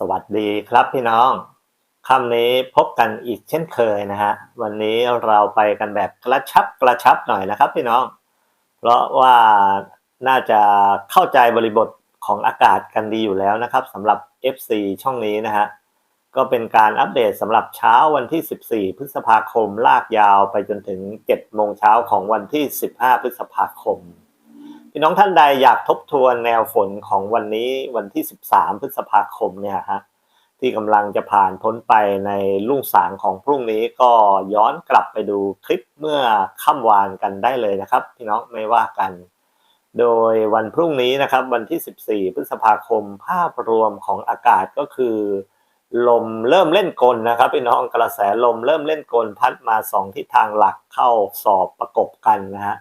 สวัสดีครับพี่น้องคำนี้พบกันอีกเช่นเคยนะฮะวันนี้เราไปกันแบบกระชับกระชับหน่อยนะครับพี่น้อง เพราะว่าน่าจะเข้าใจบริบทของอากาศกันดีอยู่แล้วนะครับสำหรับ FC ช่องนี้นะฮะก็เป็นการอัปเดตสำหรับเช้าวันที่ 14 พฤษภาคมลากยาวไปจนถึง7โมงเช้าของวันที่ 15 พฤษภาคม พี่น้องท่านใดอยากทบทวนแนวฝนของวันนี้วันที่ 13 พฤษภาคมเนี่ยฮะที่กำลังจะผ่านพ้นไปในรุ่งสางของพรุ่งนี้ก็ย้อนกลับไปดูคลิปเมื่อค่ำวานกันได้เลยนะครับ พี่น้องไม่ว่ากัน โดยวันพรุ่งนี้นะครับ วันที่ 14 พฤษภาคมภาพรวมของอากาศก็คือ ลมเริ่มเล่นกลนะครับพี่น้องกระแสลมเริ่มเล่นกลพัดมาสองทิศทางหลักเข้าสอบประกบกันนะฮะ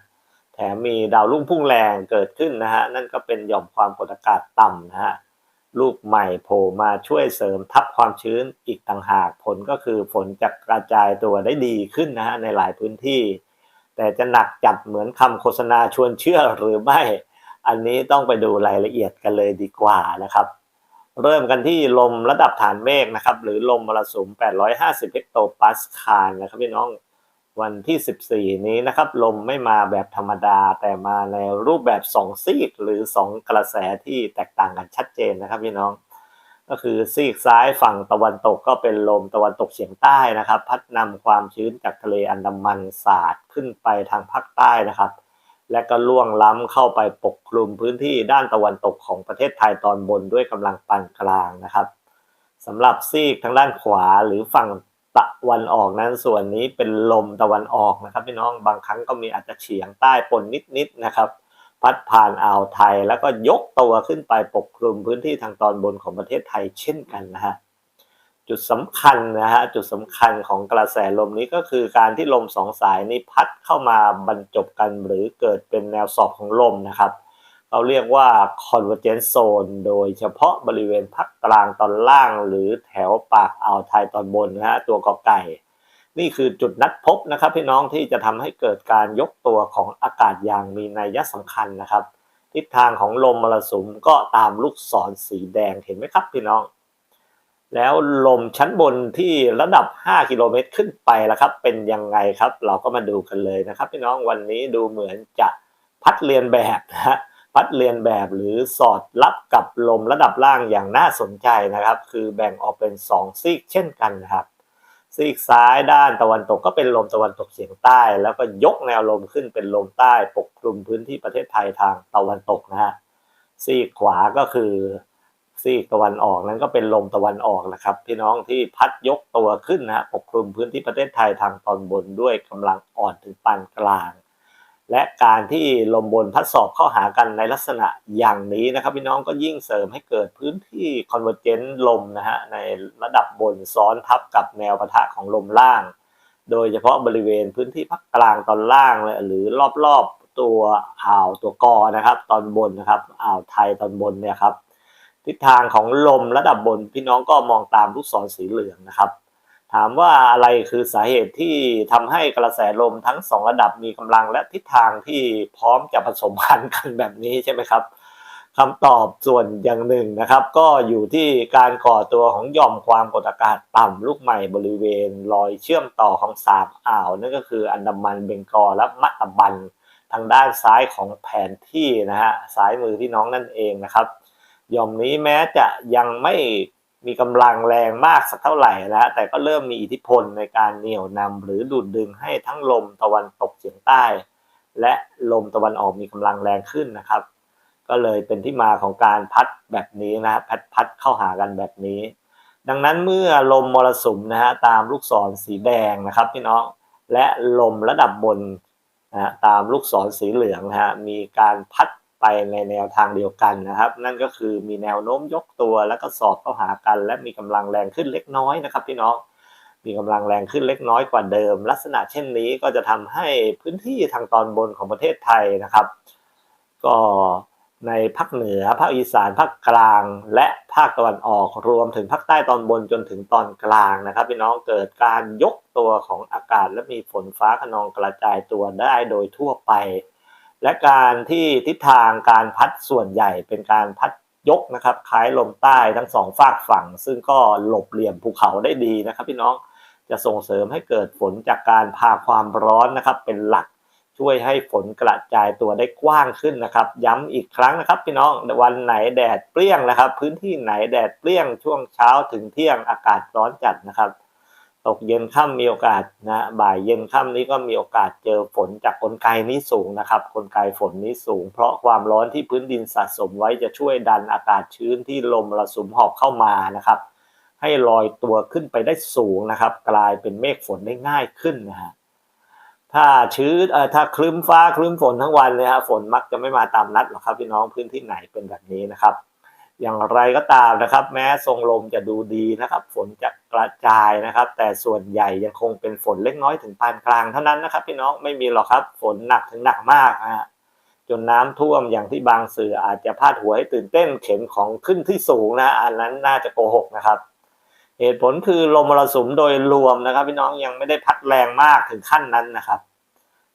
แถมมีดาวรุ่งพุ่งแรงเกิดขึ้นนะฮะนั่นก็เป็นหย่อมความกดอากาศต่ำนะฮะลูกใหม่โผล่มาช่วยเสริมทับความชื้นอีกต่างหากผลก็คือฝนจะกระจายตัวได้ดีขึ้นนะฮะในหลายพื้นที่ แต่จะหนักจัดเหมือนคำโฆษณาชวนเชื่อหรือไม่ อันนี้ต้องไปดูรายละเอียดกันเลยดีกว่านะครับ เริ่มกันที่ลมระดับฐานเมฆนะครับ หรือลมมรสุม 850 เฮกโตปาสคาลนะครับพี่น้อง วันที่ 14 นี้นะครับ ลมไม่มาแบบธรรมดา แต่มาในรูปแบบ 2 ซีกหรือ 2 กระแสที่แตกต่างกันชัดเจนนะครับพี่น้อง ก็คือซีกซ้ายฝั่งตะวันตกก็เป็นลมตะวันตกเฉียงใต้นะครับ พัดนำความชื้นจากทะเลอันดามันสาดขึ้นไปทางภาคใต้นะครับ และก็ล่วงล้ำเข้าไปปกคลุมพื้นที่ด้านตะวันตกของประเทศไทยตอนบนด้วยกำลังปานกลางนะครับสำหรับซีกทางด้านขวาหรือฝั่ง ตะวันออกนั้นส่วนนี้เป็นลมตะวันออกนะครับพี่น้องบางครั้งก็มีอาจจะเฉียงใต้ปนนิดๆนะครับ พัดผ่านอ่าวไทยแล้วก็ยกตัวขึ้นไปปกคลุมพื้นที่ทางตอนบนของประเทศไทยเช่นกันนะฮะจุดสำคัญนะฮะจุดสำคัญของกระแสลมนี้ก็คือการที่ลมสองสายนี้พัดเข้ามาบรรจบกันหรือเกิดเป็นแนวสอบของลมนะครับ เราเรียกว่า convergence zone โดยเฉพาะบริเวณภาคกลางตอนล่างหรือแถวปากอ่าวไทยตอนบนนะฮะตัวกอไก่ นี่คือจุดนัดพบนะครับพี่น้องที่จะทำให้เกิดการยกตัวของอากาศอย่างมีนัยสำคัญนะครับ ทิศทางของลมมรสุมก็ตามลูกศรสีแดงเห็นไหมครับพี่น้อง แล้วลมชั้นบนที่ระดับ 5 กิโลเมตรขึ้นไปแล้วครับ เป็นยังไงครับ เราก็มาดูกันเลยนะครับ พี่น้องวันนี้ดูเหมือนจะพัดเรียนแบบนะฮะ พัดเรียนแบบหรือสอดรับกับลมระดับล่างอย่างน่าสนใจนะครับ คือแบ่งออกเป็น 2 ซีกเช่นกันนะครับซีกซ้ายด้านตะวันตกก็เป็นลมตะวันตกเฉียงใต้ แล้วก็ยกแนวลมขึ้นเป็นลมใต้ปกคลุมพื้นที่ประเทศไทยทางตะวันตกนะฮะซีกขวาก็คือซีกตะวันออกนั้นก็เป็นลมตะวันออกนะครับ พี่น้องที่พัดยกตัวขึ้นนะฮะปกคลุมพื้นที่ประเทศไทยทางตอนบนด้วยกำลังอ่อนถึงปานกลาง และการที่ลมบนพัดสอบเข้าหากันในลักษณะอย่างนี้นะครับพี่น้องก็ยิ่งเสริมให้เกิดพื้นที่คอนเวอร์เจนต์ลมนะฮะในระดับบนซ้อนทับกับแนวปะทะของลมล่าง โดยเฉพาะบริเวณพื้นที่ภาคกลางตอนล่างหรือรอบๆตัวอ่าวตัวกอนะครับตอนบนนะครับอ่าวไทยตอนบนเนี่ยครับทิศทางของลมระดับบนพี่น้องก็มองตามลูกศรสีเหลืองนะครับ ถามว่าอะไรคือสาเหตุที่ทำให้กระแสลมทั้งสองระดับมีกำลังและทิศทางที่พร้อมจะผสมพันธุ์กันแบบนี้ใช่ไหมครับคำตอบส่วนอย่างหนึ่งนะครับ ก็อยู่ที่การก่อตัวของหย่อมความกดอากาศต่ำลูกใหม่บริเวณรอยเชื่อมต่อของสามอ่าวนั่นก็คืออันดามันเบงกอลและมัตตบันทางด้านซ้ายของแผนที่นะฮะซ้ายมือพี่น้องนั่นเองนะครับหย่อมนี้แม้จะยังไม่ มีกำลังแรงมากสักเท่าไหร่นะแต่ก็เริ่มมีอิทธิพลในการเหนี่ยวนำหรือดูดดึงให้ทั้งลมตะวันตกเฉียงใต้ และลมตะวันออกมีกำลังแรงขึ้นนะครับ ก็เลยเป็นที่มาของการพัดแบบนี้นะพัดพัดเข้าหากันแบบนี้ ดังนั้นเมื่อลมมรสุมนะฮะตามลูกศรสีแดงนะครับพี่น้องและลมระดับบนนะฮะตามลูกศรสีเหลืองนะฮะมีการพัด ไปในแนวทางเดียวกันนะครับ นั่นก็คือมีแนวโน้มยกตัวแล้วก็สอบเข้าหากัน และมีกำลังแรงขึ้นเล็กน้อยนะครับพี่น้องมีกำลังแรงขึ้นเล็กน้อยกว่าเดิม ลักษณะเช่นนี้ก็จะทำให้พื้นที่ทางตอนบนของประเทศไทยนะครับ ก็ในภาคเหนือภาคอีสานภาคกลาง และภาคตะวันออกรวมถึงภาคใต้ตอนบนจนถึงตอนกลางนะครับพี่น้องเกิดการยกตัวของอากาศและมีฝนฟ้าขนองกระจายตัวได้โดยทั่วไป และการที่ทิศทางการพัดส่วนใหญ่เป็นการพัดยกนะครับคล้ายลมใต้ทั้งสองฝากฝั่ง ซึ่งก็หลบเหลี่ยมภูเขาได้ดีนะครับพี่น้องจะส่งเสริมให้เกิดฝนจากการพาความร้อนนะครับ เป็นหลักช่วยให้ฝนกระจายตัวได้กว้างขึ้นนะครับ ย้ำอีกครั้งนะครับ พี่น้องวันไหนแดดเปรี้ยงนะครับ พื้นที่ไหนแดดเปรี้ยงช่วงเช้าถึงเที่ยงอากาศร้อนจัดนะครับ ตกเย็นค่ำมีโอกาสนะบ่ายเย็นค่ำนี้ก็มีโอกาสเจอฝนจากกลไกนี้สูงนะครับกลไกฝนนี้สูง เพราะความร้อนที่พื้นดินสะสมไว้จะช่วยดันอากาศชื้นที่ลมระสุมหอบเข้ามานะครับ ให้ลอยตัวขึ้นไปได้สูงนะครับ กลายเป็นเมฆฝนได้ง่ายขึ้นนะฮะถ้าชื้นเอ่อถ้าคลึ้มฟ้าคลึ้มฝนทั้งวันเลยฮะฝนมักจะไม่มาตามนัดหรอกครับพี่น้องพื้นที่ไหนเป็นแบบนี้นะครับ อย่างไรก็ตามนะครับ แม้ทรงลมจะดูดีนะครับ ฝนจะกระจายนะครับ แต่ส่วนใหญ่ยังคงเป็นฝนเล็กน้อยถึงปานกลางเท่านั้นนะครับ พี่น้องไม่มีหรอกครับ ฝนหนักถึงหนักมากฮะจนน้ำท่วมอย่างที่บางสื่ออาจจะพาดหัวให้ตื่นเต้นเข็นของขึ้นที่สูงนะอันนั้นน่าจะโกหกนะครับ เหตุผลคือลมมรสุมโดยรวมนะครับ พี่น้องยังไม่ได้พัดแรงมากถึงขั้นนั้นนะครับ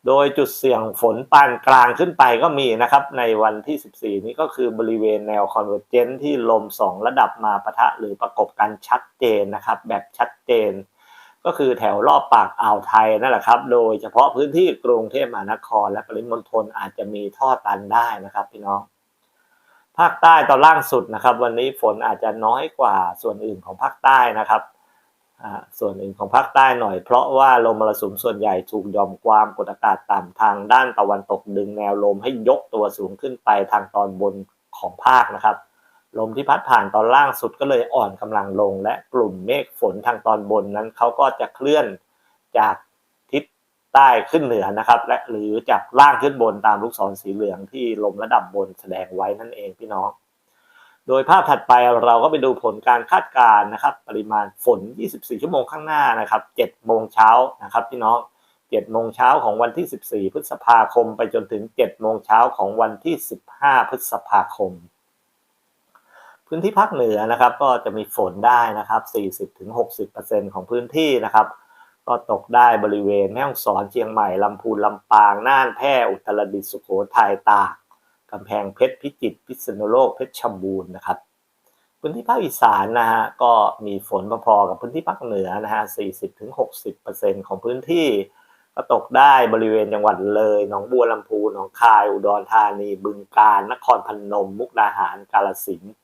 โดยจุดเสี่ยงฝนปานกลางขึ้นไปก็มีนะครับ ในวันที่ 14 นี้ก็คือบริเวณแนวคอนเวอร์เจนที่ลม 2 ระดับมาปะทะหรือประกบกันชัดเจนนะครับ แบบชัดเจน ก็คือแถวรอบปากอ่าวไทยนั่นแหละครับ โดยเฉพาะพื้นที่กรุงเทพมหานคร และปริมณฑลอาจจะมีท่อตันได้นะครับพี่น้อง ภาคใต้ตอนล่างสุดนะครับ วันนี้ฝนอาจจะน้อยกว่าส่วนอื่นของภาคใต้นะครับ ส่วนอื่นของภาคใต้หน่อย เพราะว่าลมมรสุมส่วนใหญ่ถูกยอมความกดอากาศต่ำทางด้านตะวันตกดึงแนวลมให้ยกตัวสูงขึ้นไปทางตอนบนของภาคนะครับ ลมที่พัดผ่านตอนล่างสุดก็เลยอ่อนกำลังลง และกลุ่มเมฆฝนทางตอนบนนั้นเขาก็จะเคลื่อนจากทิศใต้ขึ้นเหนือนะครับ และหรือจากล่างขึ้นบนตามลูกศรสีเหลืองที่ลมระดับบนแสดงไว้นั่นเองพี่น้อง โดยภาพถัดไปเราก็ไปดูผลการคาดการณ์นะครับ ปริมาณฝน 24 ชั่วโมงข้างหน้านะครับ7โมงเช้านะครับพี่น้อง7โมงเช้าของวันที่ 14 พฤษภาคม ไปจนถึง 7 โมงเช้าของวันที่ 15 พฤษภาคม พื้นที่ภาคเหนือนะครับก็จะมีฝนได้นะครับ 40-60%ของพื้นที่นะครับ ก็ตกได้บริเวณแม่ฮ่องสอนเชียงใหม่ลำพูนลำปาง น่านแพร่อุตรดิตถ์สุโขทัยตาก กำแพงเพชรพิจิตรพิษณุโลกเพชรชบูรณ์นะครับ พื้นที่ภาคอีสานนะฮะก็มีฝนพอๆกับพื้นที่ภาคเหนือนะฮะ 40-60%ของพื้นที่ก็ตกได้บริเวณจังหวัดเลยหนองบัวลำพูหนองคาย อุดรธานี บึงกาฬนครพนม มุกดาหาร กาฬสินธุ์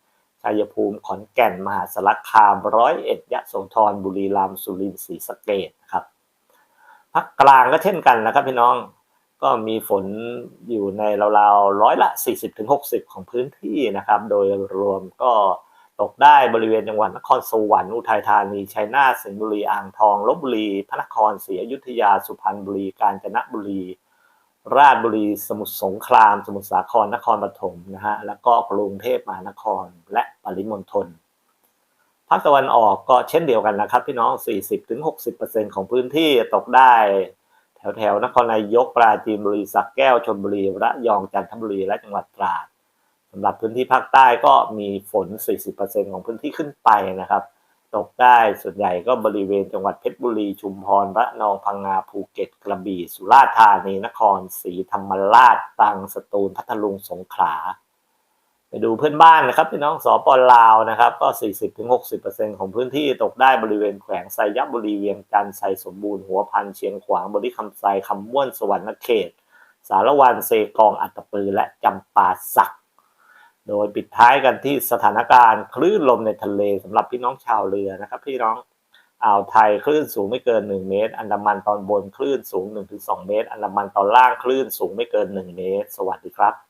ชัยภูมิ ขอนแก่น มหาสารคาม ร้อยเอ็ด ยะโสธร บุรีรัมย์ สุรินทร์ ศรีสะเกษนะครับภาคกลางก็เช่นกันนะครับพี่น้อง ก็มีฝนอยู่ในราวๆร้อยละ 40-60 ของพื้นที่นะครับ โดยรวมก็ตกได้บริเวณจังหวัดนครสวรรค์อุทัยธานีชัยนาทสิงห์บุรีอ่างทองลบบุรีพระนครศรีอยุธยาสุพรรณบุรี กาญจนบุรี ราชบุรี สมุทรสงคราม สมุทรสาครนครปฐมนะฮะแล้วก็กรุงเทพมหานครและปริมณฑลภาคตะวันออกก็เช่นเดียวกันนะครับพี่น้อง 40-60%ของพื้นที่ตกได้ แถวแถวนครนายกปราจีนบุรีสักแก้วชลบุรีระยองจันทบุรีและจังหวัดตราดสำหรับพื้นที่ภาคใต้ก็มีฝน 40%ของพื้นที่ขึ้นไปนะครับ ตกได้ส่วนใหญ่ก็บริเวณจังหวัดเพชรบุรี ชุมพรระนองพังงาภูเก็ตกระบี่สุราษฎร์ธานีนครศรีธรรมราชตรังสตูลพัทลุงสงขลา ไปดูเพื่อนบ้านนะครับพี่น้องสปอลาวนะครับ ก็ 40-60%ของพื้นที่ตกได้บริเวณแขวงไซยับุรีเวียงจันทร์ไซสมบูรณ์หัวพันเชียงขวางบริคำไซคำม่วนสวรรณเขต สารวันเซกองอัตตปือและจำปาสัก โดยปิดท้ายกันที่สถานการณ์คลื่นลมในทะเลสำหรับพี่น้องชาวเรือนะครับ พี่น้องอ่าวไทยคลื่นสูงไม่เกิน 1 เมตร อันดามันตอนบนคลื่นสูง 1-2 เมตร อันดามันตอนล่างคลื่นสูงไม่เกิน 1 เมตร สวัสดีครับ